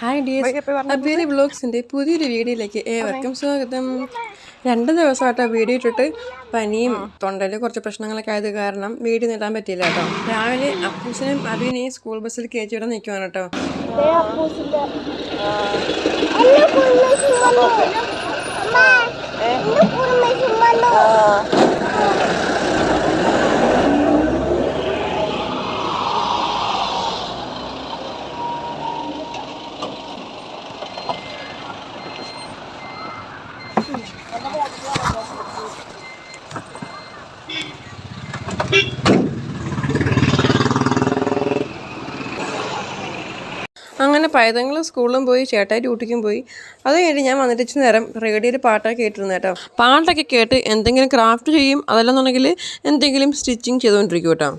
Hi ഡിയസ് അബിയലി ബ്ലോഗ്സിന്റെ പുതിയൊരു വീഡിയോയിലേക്ക് ഏവർക്കും സ്വാഗതം. രണ്ട് ദിവസമായിട്ടോ വീഡിയോ ഇട്ടിട്ട് പനിയും തൊണ്ടയിൽ കുറച്ച് പ്രശ്നങ്ങളൊക്കെ ആയത് കാരണം വീഡിയോ നേടാൻ പറ്റിയില്ല കേട്ടോ. രാവിലെ അപ്പൂസിനും അബീനെ സ്കൂൾ ബസ്സിൽ കയറ്റി വിടാൻ നിൽക്കുവാണ് കേട്ടോ. അങ്ങനെ പൈതങ്ങൾ സ്കൂളിലും പോയി ചേട്ടായി ഡ്യൂട്ടിക്കും പോയി. അത് കഴിഞ്ഞ് ഞാൻ വന്നിട്ട് ഇച്ചിരി നേരം റേഡിയോയിൽ പാട്ടൊക്കെ കേട്ടിരുന്നു കേട്ടോ. പാട്ടൊക്കെ കേട്ട് എന്തെങ്കിലും ക്രാഫ്റ്റ് ചെയ്യും അതല്ലെന്നുണ്ടെങ്കിൽ എന്തെങ്കിലും സ്റ്റിച്ചിങ് ചെയ്തുകൊണ്ടിരിക്കും കേട്ടോ.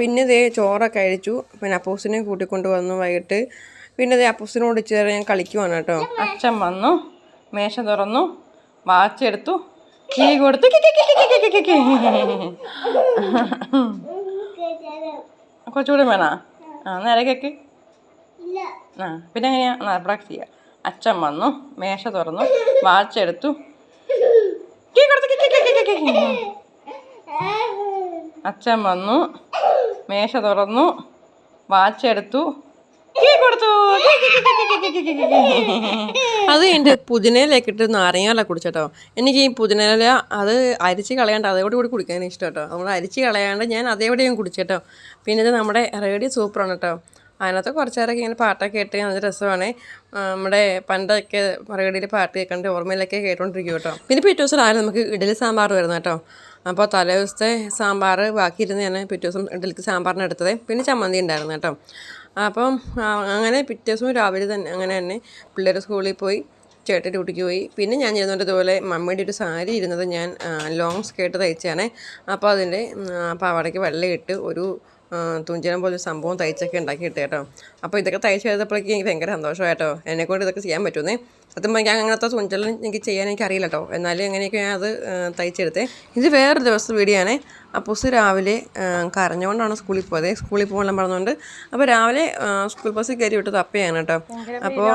പിന്നെ ഇതേ ചോറൊക്കെ കഴിച്ചു പിന്നെ അപ്പൂസിനെ കൂട്ടിക്കൊണ്ട് വന്നു വൈകിട്ട്. പിന്നെ ദേ അപ്പൂസിനോട് ഇച്ചിരി ഞാൻ കളിക്കുവാണ് കേട്ടോ. അച്ഛൻ വന്നു മേശ തുറന്നു. വാച്ച് എടുത്തു കീ കൊടുത്തു കൊച്ചുകൂടെ വേണോ ആ നേരെ കേക്ക് ആ പിന്നെ എങ്ങനെയാ പ്രാക്ടീസ് ചെയ്യാം അച്ഛൻ വന്നു മേശ തുറന്നു വാച്ച് എടുത്തു കീ കൊടുത്തു. അച്ഛൻ വന്നു മേശ തുറന്നു വാച്ച് എടുത്തു അത് എന്റെ പുതിനയിലേക്ക് ഇട്ട് നാരങ്ങാല കുടിച്ചോ എനിക്ക് ഈ പുതിനയില അത് അരിച്ച് കളയാണ്ട് അതോടെ കൂടി കുടിക്കാൻ ഇഷ്ടം കേട്ടോ നമ്മൾ അരിച്ച് കളയാണ്ട് ഞാൻ അതേവിടെയും കുടിച്ചോ പിന്നെ ഇത് നമ്മുടെ റേഡിയോ സൂപ്പറാണ് കേട്ടോ. അതിനകത്ത് കുറച്ചേരൊക്കെ ഇങ്ങനെ പാട്ടൊക്കെ കേട്ട് നല്ല രസമാണ്. നമ്മുടെ പണ്ടൊക്കെ റേഡിയോയിൽ പാട്ട് കേൾക്കേണ്ട ഓർമ്മയിലൊക്കെ കേട്ടോണ്ടിരിക്കും കേട്ടോ. പിന്നെ പിറ്റേ ദിവസം രാവിലെ നമുക്ക് ഇഡലി സാമ്പാർ വരുന്നത് കേട്ടോ. അപ്പോൾ തലേ ദിവസത്തെ സാമ്പാർ ബാക്കിയിരുന്ന് ഞാൻ പിറ്റേ ദിവസം ഇഡലിക്ക് സാമ്പാറിന് എടുത്തത്. പിന്നെ ചമ്മന്തി ഉണ്ടായിരുന്നു കേട്ടോ. അപ്പം അങ്ങനെ പിറ്റേ ദിവസം രാവിലെ തന്നെ അങ്ങനെ തന്നെ പിള്ളേർ സ്കൂളിൽ പോയി ചേട്ടൻ ഡ്യൂട്ടിക്ക് പോയി. പിന്നെ ഞാൻ ചെയ്യുന്നുണ്ട് ഇതുപോലെ മമ്മിയുടെ ഒരു സാരി ഇരുന്നത് ഞാൻ ലോങ് സ്കേർട്ട് തയ്ച്ചാണ് അപ്പോൾ അതിന്റെ പാവാടയ്ക്ക് വെള്ളയിട്ട് ഒരു തുഞ്ചനം പോലെ ഒരു സംഭവം തയ്ച്ചൊക്കെ ഉണ്ടാക്കി ഇട്ട് കേട്ടോ. അപ്പോൾ ഇതൊക്കെ തയ്ച്ച് ചെയ്തപ്പോഴേക്കും എനിക്ക് ഭയങ്കര സന്തോഷമായിട്ടോ. എന്നെക്കൊണ്ട് ഇതൊക്കെ ചെയ്യാൻ പറ്റുന്നേ സത്യം പറഞ്ഞാൽ അങ്ങനത്തെ തുഞ്ചലും എനിക്ക് ചെയ്യാൻ എനിക്ക് അറിയില്ല കേട്ടോ. എന്നാലും എങ്ങനെയൊക്കെ ഞാൻ അത് തയ്ച്ചെടുത്തേ. ഇത് വേറൊരു ദിവസം വീഡിയോ ആണ്. അപ്പൂസ് രാവിലെ കരഞ്ഞുകൊണ്ടാണ് സ്കൂളിൽ പോയത്. സ്കൂളിൽ പോകാൻ പറഞ്ഞുകൊണ്ട്. അപ്പോൾ രാവിലെ സ്കൂൾ ബസ്സിൽ കയറി വിട്ടത് അപ്പയാണ് കേട്ടോ. അപ്പോൾ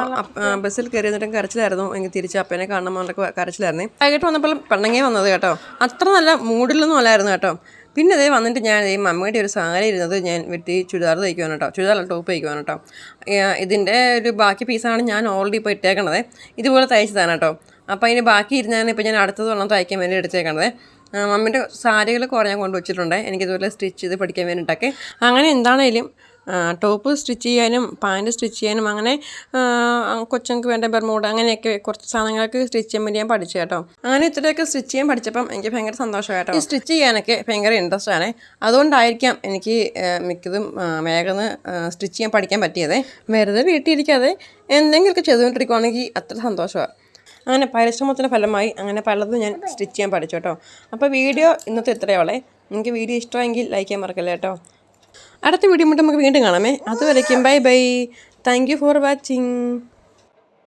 ബസ്സിൽ കയറി എന്നിട്ടും കരച്ചിലായിരുന്നു. എനിക്ക് തിരിച്ച് അപ്പേനെ കാണണം എന്നൊക്കെ കരച്ചിലായിരുന്നേ. വൈകിട്ട് വന്നപ്പോൾ പെണ്ണങ്ങേ വന്നത് കേട്ടോ. അത്ര നല്ല മൂഡിലൊന്നും അല്ലായിരുന്നു കേട്ടോ. പിന്നെ അതേ വന്നിട്ട് ഞാൻ ഈ മമ്മിയുടെ ഒരു സാരി ഇരുന്നത് ഞാൻ വെട്ടി ചുരിദാർ തയ്ക്കുവാണ് കേട്ടോ. ചുരിദാർ ടോപ്പ് തയ്ക്കുവാണ് കേട്ടോ. ഇതിന്റെ ഒരു ബാക്കി പീസാണ് ഞാൻ ഓൾറെഡി ഇപ്പോൾ ഇട്ടേക്കണത്. ഇതുപോലെ തയ്ച്ചതാണ് കേട്ടോ. അപ്പോൾ അതിന് ബാക്കി ഇരുന്നാണ് ഇപ്പോൾ ഞാൻ അടുത്തത് വേണം തയ്ക്കാൻ വേണ്ടി എടുത്തേക്കണത്. മമ്മിന്റെ സാരികൾ കുറേ ഞാൻ കൊണ്ടുവച്ചിട്ടുണ്ട് എനിക്കിതുപോലെ സ്റ്റിച്ച് ചെയ്ത് പഠിക്കാൻ വേണ്ടിയിട്ടൊക്കെ. അങ്ങനെ എന്താണേലും ടോപ്പ് സ്റ്റിച്ച് ചെയ്യാനും പാന്റ് സ്റ്റിച്ച് ചെയ്യാനും അങ്ങനെ കൊച്ചുങ്ങൾക്ക് വേണ്ട ബെർമൂഡ് അങ്ങനെയൊക്കെ കുറച്ച് സാധനങ്ങളൊക്കെ സ്റ്റിച്ച് ചെയ്യാൻ വേണ്ടി ഞാൻ പഠിച്ചു കേട്ടോ. അങ്ങനെ ഇത്രയൊക്കെ സ്റ്റിച്ച് ചെയ്യാൻ പഠിച്ചപ്പം എനിക്ക് ഭയങ്കര സന്തോഷം കേട്ടോ. സ്റ്റിച്ച് ചെയ്യാനൊക്കെ ഭയങ്കര ഇൻട്രസ്റ്റ് ആണ്. അതുകൊണ്ടായിരിക്കാം എനിക്ക് മിക്കതും വേഗം സ്റ്റിച്ച് ചെയ്യാൻ പഠിക്കാൻ പറ്റിയത്. വെറുതെ വീട്ടിലിരിക്കാതെ എന്തെങ്കിലുമൊക്കെ ചെയ്തുകൊണ്ടിരിക്കുവാണെങ്കിൽ അത്ര സന്തോഷമാണ്. അങ്ങനെ പരിശ്രമത്തിന്റെ ഫലമായി അങ്ങനെ പലതും ഞാൻ സ്റ്റിച്ച് ചെയ്യാൻ പഠിച്ചു കേട്ടോ. അപ്പോൾ വീഡിയോ ഇന്നത്തെ ഇത്രയോളെ നിങ്ങൾക്ക് വീഡിയോ ഇഷ്ടമെങ്കിൽ ലൈക്ക് ചെയ്യാൻ മറക്കല്ലേ കേട്ടോ. അടുത്ത വീഡിയോ മുട്ട് നമുക്ക് വീണ്ടും കാണാമേ. അതുവരയ്ക്കും bye bye. Thank you for watching